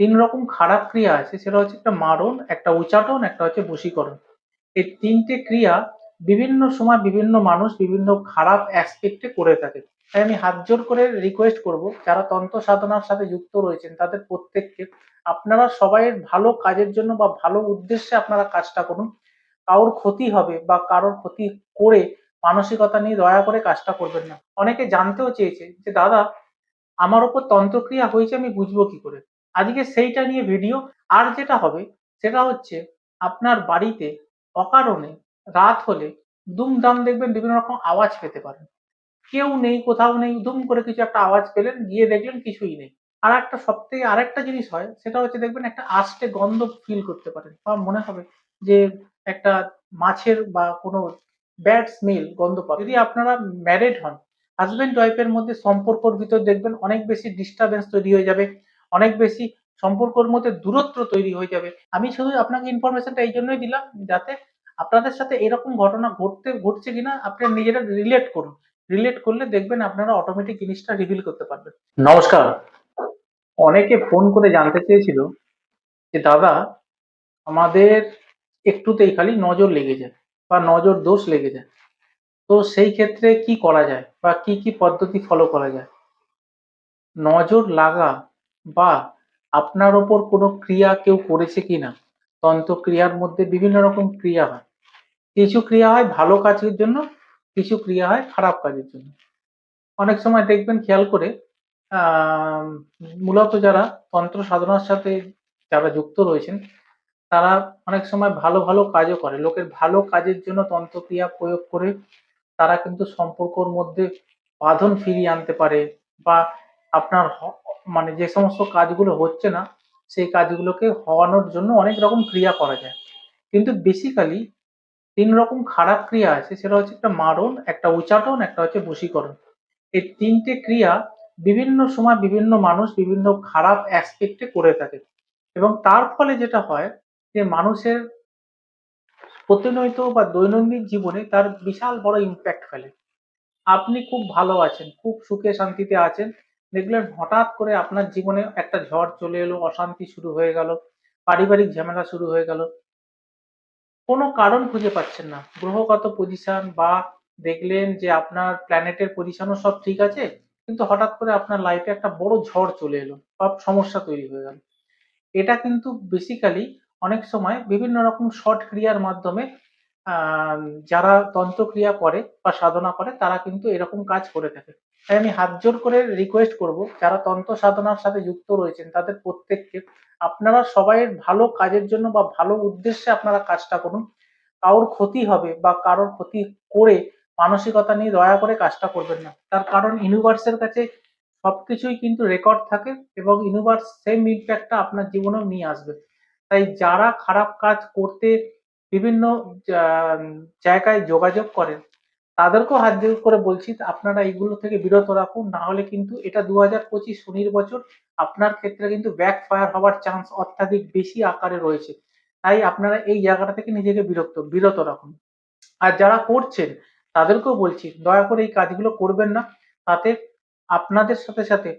তিন রকম খারাপ ক্রিয়া আছে, সেটা হচ্ছে একটা মারণ, একটা উচাটন, একটা হচ্ছে বশীকরণ। এই তিনটে ক্রিয়া বিভিন্ন সময় বিভিন্ন মানুষ বিভিন্ন খারাপ অ্যাসপেক্টে করে থাকে। তাই আমি হাত জোর করে রিকোয়েস্ট করব, যারা তন্ত্র সাধনার সাথে যুক্ত রয়েছেন, তাদের প্রত্যেককে আপনারা সবাই ভালো কাজের জন্য বা ভালো উদ্দেশ্যে আপনারা কাজটা করুন। কারোর ক্ষতি হবে বা কারোর ক্ষতি করে মানসিকতা নিয়ে দয়া করে কাজটা করবেন না। অনেকে জানতেও চেয়েছে যে, দাদা, আমার ওপর তন্ত্রক্রিয়া হয়েছে, আমি বুঝব কি করে? আজকে সেইটা নিয়ে ভিডিও আর যেটা হবে, সেটা হচ্ছে আপনার বাড়িতে অকারণে রাত হলে দুমদাম দেখবেন বিভিন্ন রকম আওয়াজ পেতে পারেন। কেউ নেই, কোথাও নেই দুম করে কিছু একটা আওয়াজ পেলেন, গিয়ে দেখলেন কিছুই নেই। আর একটা সব থেকে আরেকটা জিনিস হয়, সেটা হচ্ছে দেখবেন একটা আস্তে গন্ধ ফিল করতে পারেন। বা মনে হবে যে একটা মাছের বা কোনো ব্যাড স্মেল গন্ধ পাবেন। যদি আপনারা ম্যারিড হন হাজব্যান্ড ওয়াইফের মধ্যে সম্পর্কর ভিতর দেখবেন অনেক বেশি ডিস্টারবেন্স তৈরি হয়ে যাবে। অনেক বেশি সম্পর্কর মধ্যে দূরত্ব তৈরি হয়ে যাবে। আমি শুধু আপনাকে ইনফরমেশনটা এই জন্যই দিলাম যাতে আপনাদের সাথে এরকম ঘটনা ঘটতে, ঘটছে কিনা আপনারা নিজেরা রিলেট করুন। রিলেট করলে দেখবেন আপনারা অটোমেটিক জিনিসটা রিভিল করতে পারবেন। নমস্কার। অনেকে ফোন করে জানতে চেয়েছিল যে, দাদা, আমাদের একটুতেই খালি নজর লেগে যায় বা নজর দোষ লেগে যায়। তো সেই ক্ষেত্রে কি করা যায় বা কি কি পদ্ধতি ফলো করা যায়? নজর লাগা বা আপনার ওপর কোনো ক্রিয়া কেউ করেছে কিনা? তন্ত্র ক্রিয়ার মধ্যে বিভিন্ন রকম ক্রিয়া হয়। কিছু ক্রিয়া হয় ভালো কাজের জন্য, কিছু ক্রিয়া হয় খারাপ কাজের জন্য। অনেক সময় দেখবেন খেয়াল করে মূলত যারা তন্ত্র সাধনার সাথে যারা যুক্ত রয়েছেন, তারা অনেক সময় ভালো ভালো কাজও করে। লোকের ভালো কাজের জন্য তন্ত্রক্রিয়া প্রয়োগ করে তারা কিন্তু সম্পর্কর মধ্যে বাঁধন ফিরিয়ে আনতে পারে বা আপনার মানে যে সমস্ত কাজগুলো হচ্ছে না, সেই কাজগুলোকে হওয়ানোর জন্য অনেক রকম ক্রিয়া করা যায়। কিন্তু বেসিক্যালি তিন রকম খারাপ ক্রিয়া আছে, সেটা হচ্ছে একটা মারণ, একটা উচাটন, একটা হচ্ছে বশীকরণ। এই তিনটে ক্রিয়া বিভিন্ন সময় বিভিন্ন মানুষ বিভিন্ন খারাপ অ্যাসপেক্টে করে থাকে। এবং তার ফলে যেটা হয় যে মানুষের প্রতিনিয়ত বা দৈনন্দিন জীবনে তার বিশাল বড় ইম্প্যাক্ট ফেলে। আপনি খুব ভালো আছেন, খুব সুখে শান্তিতে আছেন দেখলেন হঠাৎ করে আপনার জীবনে একটা ঝড় চলে এলো, অশান্তি শুরু হয়ে গেল, পারিবারিক ঝামেলা শুরু হয়ে গেল। কোনো কারণ খুঁজে পাচ্ছেন না। গ্রহগত পজিশন বা দেখলেন যে আপনার প্ল্যানেটের পজিশনও সব ঠিক আছে, কিন্তু হঠাৎ করে আপনার লাইফে একটা বড় ঝড় চলে এলো, বা সমস্যা তৈরি হয়ে গেল। এটা কিন্তু বেসিক্যালি অনেক সময় বিভিন্ন রকম শর্ট ক্রিয়ার মাধ্যমে যারা তন্ত্রক্রিয়া করে বা সাধনা করে, তারা কিন্তু এরকম কাজ করে থাকে। তাই আমি হাত জোর করে রিকোয়েস্ট করব, যারা তন্ত্র সাধনার সাথে যুক্ত রয়েছেন তাদের প্রত্যেককে। আপনারা সবাই ভালো কাজের জন্য বা ভালো উদ্দেশ্যে আপনারা কাজটা করুন। কারোর ক্ষতি হবে বা কারোর ক্ষতি করে মানসিকতা নিয়ে দয়া করে কাজটা করবেন না। তার কারণ ইউনিভার্সের কাছে সবকিছুই কিন্তু রেকর্ড থাকে এবং ইউনিভার্স সেম ইম্প্যাক্টটা আপনার জীবনেও নিয়ে আসবে। তাই যারা খারাপ কাজ করতে বিভিন্ন জায়গায় যোগাযোগ করেন তাদেরকেও হাত জোর করে বলছি, আপনারা এইগুলো থেকে বিরত রাখুন, না হলে কিন্তু এটা দু হাজার পঁচিশ শনির বছর আপনার ক্ষেত্রে কিন্তু ব্যাক ফায়ার হওয়ার চান্স অত্যাধিক বেশি আকারে রয়েছে। তাই আপনারা এই জায়গাটা থেকে নিজেকে বিরক্ত, বিরত রাখুন। আর যারা করছেন, তাদেরকেও বলছি, দয়া করে এই কাজগুলো করবেন না। তাতে আপনাদের সাথে সাথে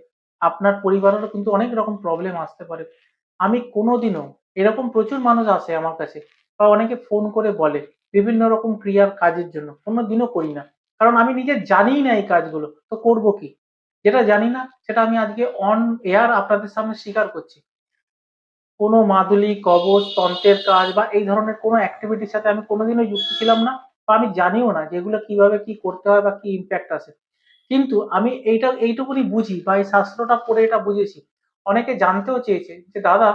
আপনার পরিবারেরও কিন্তু অনেক রকম প্রবলেম আসতে পারে। আমি কোনোদিনও এরকম প্রচুর মানুষ আসে আমার কাছে, বা অনেকে ফোন করে বলে বিভিন্ন রকম ক্রিয়ার কাজের জন্য। কোনোদিনও করি না। কারণ আমি নিজে জানিই না এই কাজগুলো। তো করব কি? যেটা জানি না, সেটা আমি আজকে অন এয়ার আপনাদের সামনে স্বীকার করছি। কোনো মাদুলি কবচ তন্ত্রের কাজ বা এই ধরনের কোনো অ্যাক্টিভিটির সাথে আমি কোনোদিনও যুক্ত ছিলাম না বা আমি জানিও না যে এগুলো কীভাবে কি করতে হয় বা কি ইম্প্যাক্ট আসে। কিন্তু আমি এইটা, এইটুকুনি বুঝি বা এই শাস্ত্রটা পড়ে এটা বুঝেছি। অনেকে জানতেও চেয়েছে যে, দাদা,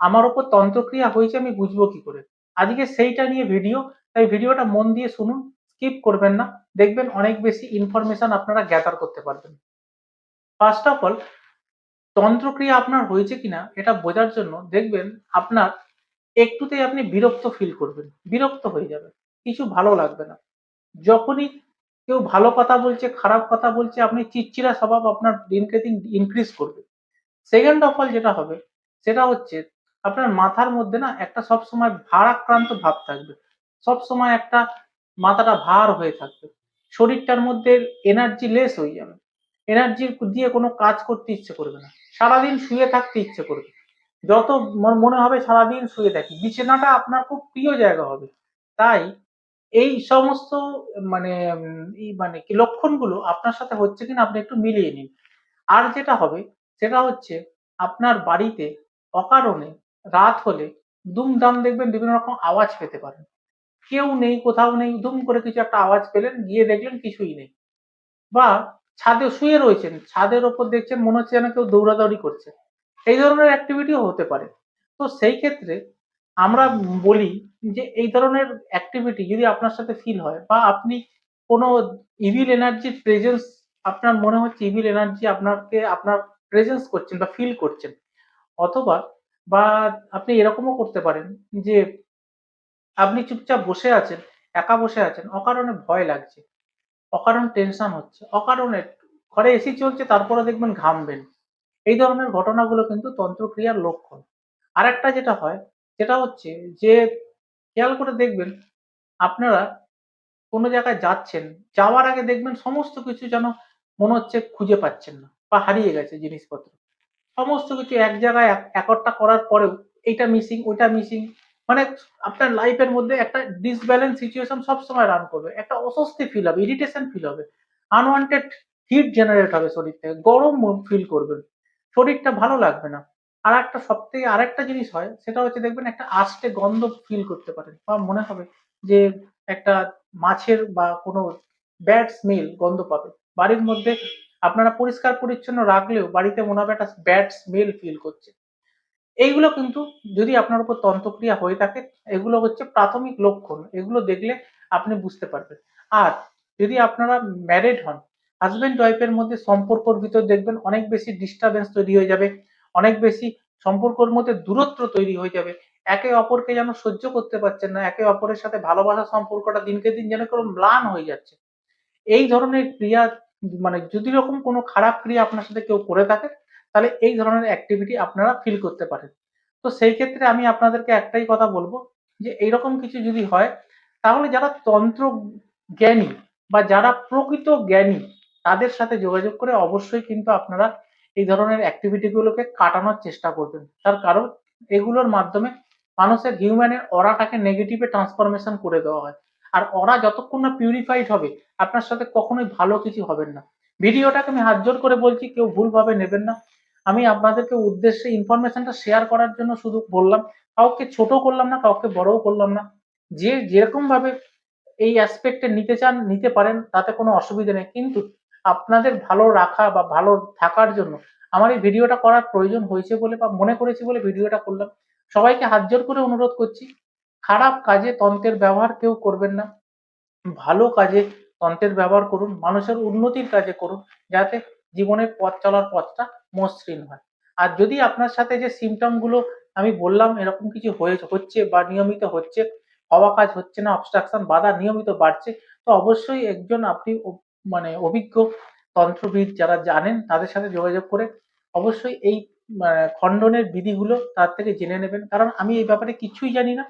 আমার ওপর তন্ত্রক্রিয়া হয়েছে, আমি বুঝব কি করে? আজকে সেইটা নিয়ে ভিডিও তাই ভিডিওটা মন দিয়ে শুনুন স্কিপ করবেন না। দেখবেন অনেক বেশি ইনফরমেশন আপনারা গ্যাদার করতে পারবেন। ফার্স্ট অফ অল তন্ত্রক্রিয়া আপনার হয়েছে কিনা এটা বোঝার জন্য দেখবেন আপনার একটুতেই আপনি বিরক্ত ফিল করবেন, বিরক্ত হয়ে যাবে কিছু ভালো লাগবে না। যখনই কেউ ভালো কথা বলছে, খারাপ কথা বলছে, আপনি চিড়চিড়া স্বভাব আপনার দিনকে দিন ইনক্রিজ করবে। সেকেন্ড অফ অল যেটা হবে, সেটা হচ্ছে আপনার মাথার মধ্যে না একটা সবসময় ভারাক্রান্ত ভাব থাকবে। সব সময় একটা মাথাটা ভার হয়ে থাকবে। শরীরটার মধ্যে এনার্জি লেস হয়ে যাবে। এনার্জি দিয়ে কোনো কাজ করতে ইচ্ছে করবে না। সারাদিন শুয়ে থাকতে ইচ্ছে করবে। যত মনে হবে সারাদিন শুয়ে থাকি। বিছানাটা আপনার খুব প্রিয় জায়গা হবে। তাই এই সমস্ত মানে মানে কি লক্ষণগুলো আপনার সাথে হচ্ছে কিনা আপনি একটু মিলিয়ে নিন। আর যেটা হবে, সেটা হচ্ছে আপনার বাড়িতে অকারণে রাত হলে দুমদাম দেখবেন বিভিন্ন রকম আওয়াজ পেতে পারেন। কেউ নেই, কোথাও নেই দুম করে কিছু একটা আওয়াজ পেলেন, গিয়ে দেখলেন কিছুই নেই। বা ছাদে শুয়ে রয়েছেন, ছাদের ওপর দেখছেন মনে হচ্ছে যেন কেউ দৌড়াদৌড়ি করছে। এই ধরনের অ্যাক্টিভিটিও হতে পারে। তো সেই ক্ষেত্রে আমরা বলি যে এই ধরনের অ্যাক্টিভিটি যদি আপনার সাথে ফিল হয় বা আপনি কোনো ইভিল এনার্জির প্রেজেন্স আপনার মনে হচ্ছে ইভিল এনার্জি আপনাকে, আপনার প্রেজেন্স করছেন বা ফিল করছেন, অথবা বা আপনি এরকমও করতে পারেন যে আপনি চুপচাপ বসে আছেন, একা বসে আছেন, অকারণে ভয় লাগছে। অকারণ টেনশন হচ্ছে। অকারণে ঘরে এসি চলছে, তারপরে দেখবেন ঘামবেন। এই ধরনের ঘটনাগুলো কিন্তু তন্ত্রক্রিয়ার লক্ষণ। আর একটা যেটা হয়, সেটা হচ্ছে যে, খেয়াল করে দেখবেন, আপনারা কোনো জায়গায় যাচ্ছেন, যাওয়ার আগে দেখবেন সমস্ত কিছু যেন মনে হচ্ছে খুঁজে পাচ্ছেন না বা হারিয়ে গেছে জিনিসপত্র। সমস্ত কিছু এক জায়গায় এক- একটা করার পরেও এইটা মিসিং ওইটা মিসিং মানে আপনার লাইফের মধ্যে একটা ডিসব্যালেন্স সিচুয়েশন সবসময় রান করবে। একটা অস্বস্তি ফিল হবে ইরিটেশন ফিল হবে। আনওয়ান্টেড হিট জেনারেট হবে শরীর থেকে গরম ফিল করবেন শরীরটা ভালো লাগবে না। আর একটা সব থেকে আরেকটা জিনিস হয়, সেটা হচ্ছে দেখবেন একটা আস্তে গন্ধ ফিল করতে পারেন। বা মনে হবে যে একটা মাছের বা কোনো ব্যাড স্মেল গন্ধ পাবে। বাড়ির মধ্যে আপনারা পরিষ্কার পরিচ্ছন্ন রাখলেও বাড়িতে মনে হবে একটা ব্যাড স্মেল ফিল করছে। এইগুলো কিন্তু যদি আপনার উপর তন্ত্রক্রিয়া হয়ে থাকে, এগুলো হচ্ছে প্রাথমিক লক্ষণ। এগুলো দেখলে আপনি বুঝতে পারবেন। আর যদি আপনারা ম্যারিড হন হাজবেন্ড ওয়াইফের মধ্যে সম্পর্কর ভিতর দেখবেন অনেক বেশি ডিস্টারবেন্স তৈরি হয়ে যাবে, অনেক বেশি সম্পর্কর মধ্যে দূরত্ব তৈরি হয়ে যাবে। একে অপরকে যেন সহ্য করতে পারছেন না, একে অপরের সাথে ভালোবাসা সম্পর্কটা দিনকে দিন যেন কোনো ম্লান হয়ে যাচ্ছে। এই ধরনের ক্রিয়া মানে যদি রকম কোনো খারাপ ক্রিয়া আপনার সাথে কেউ করে থাকে তাহলে এই ধরনের অ্যাক্টিভিটি আপনারা ফিল করতে পারেন। তো সেই ক্ষেত্রে আমি আপনাদেরকে একটাই কথা বলব যে, এইরকম কিছু যদি হয়, তাহলে যারা তন্ত্র জ্ঞানী বা যারা প্রকৃত জ্ঞানী, তাদের সাথে যোগাযোগ করে অবশ্যই কিন্তু আপনারা এই ধরনের অ্যাক্টিভিটি গুলোকে কাটানোর চেষ্টা করবেন। তার কারণ, এগুলোর মাধ্যমে মানুষের হিউম্যানের অরাটাকে নেগেটিভে ট্রান্সফরমেশন করে দেওয়া হয়। আর অরা যতক্ষণ না পিউরিফাইড হবে, আপনার সাথে কখনোই ভালো কিছু হবেন না। ভিডিওটাকে আমি হাত জোর করে বলছি, কেউ ভুলভাবে নেবেন না। আমি আপনাদেরকে উদ্দেশ্যে ইনফরমেশনটা শেয়ার করার জন্য শুধু বললাম, কাউকে ছোট করলাম না, কাউকে বড়ও করলাম না। যে যেরকম ভাবে এই অ্যাসপেক্টে নিতে চান, নিতে পারেন, তাতে কোনো অসুবিধা নেই। কিন্তু আপনাদের ভালো রাখা বা ভালো থাকার জন্য আমার এই ভিডিওটা করার প্রয়োজন হয়েছে বলে বা মনে করেছি বলে ভিডিওটা করলাম। সবাইকে হাত জোর করে অনুরোধ করছি, খারাপ কাজে তন্ত্রের ব্যবহার কেউ করবেন না। ভালো কাজে তন্ত্রের ব্যবহার করুন, মানুষের উন্নতির কাজে করুন, যাতে জীবনের পথ চলার পথটা মসৃণ হয়। আর যদি আপনার সাথে যে সিমটমগুলো আমি বললাম, এরকম কিছু হয়ে, হচ্ছে বা নিয়মিত হচ্ছে, হওয়া কাজ হচ্ছে না অবস্ট্রাকশন বাধা নিয়মিত বাড়ছে, তো অবশ্যই একজন আপনি মানে অভিজ্ঞ তন্ত্রবিদ যারা জানেন, তাদের সাথে যোগাযোগ করে অবশ্যই এই খণ্ডনের বিধিগুলো তার থেকে জেনে নেবেন। কারণ আমি এই ব্যাপারে কিছুই জানি না।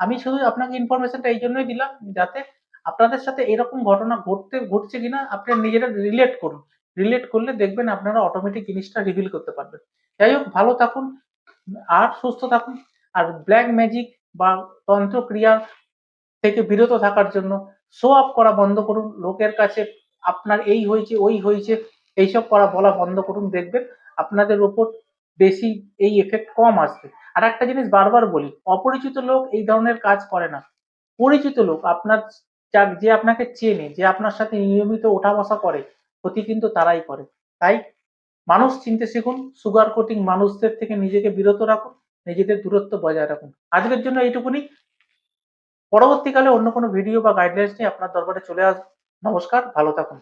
আমি শুধু আপনাকে ইনফরমেশনটা এই জন্যই দিলাম, যাতে আপনাদের সাথে এরকম ঘটনা ঘটতে, ঘটছে কিনা, আপনারা নিজেরা রিলেট করুন। রিলেট করলে দেখবেন আপনারা অটোমেটিক জিনিসটা রিভিল করতে পারবেন। যাই হোক, ভালো থাকুন আর সুস্থ থাকুন। আর ব্ল্যাক ম্যাজিক বা তন্ত্রক্রিয়া থেকে বিরত থাকার জন্য শো আপ করা বন্ধ করুন। লোকের কাছে আপনার এই হয়েছে, ওই হয়েছে, এইসব করা বলা বন্ধ করুন। দেখবেন আপনাদের ওপর বেশি এই এফেক্ট কম আসবে। আর একটা জিনিস বারবার বলি, অপরিচিত লোক এই ধরনের কাজ করে না। পরিচিত লোক, আপনার যে আপনাকে চেনে, যে আপনার সাথে নিয়মিত ওঠা বসা করে ক্ষতি কিন্তু তারাই করে। তাই মানুষ চিনতে শিখুন সুগার কোটিং মানুষদের থেকে নিজেকে বিরত রাখুন, নিজেদের দূরত্ব বজায় রাখুন। আজকের জন্য এইটুকুনি। পরবর্তীকালে অন্য কোনো ভিডিও বা গাইডলাইন্স নিয়ে আপনার দরবারে চলে আসব। নমস্কার, ভালো থাকুন।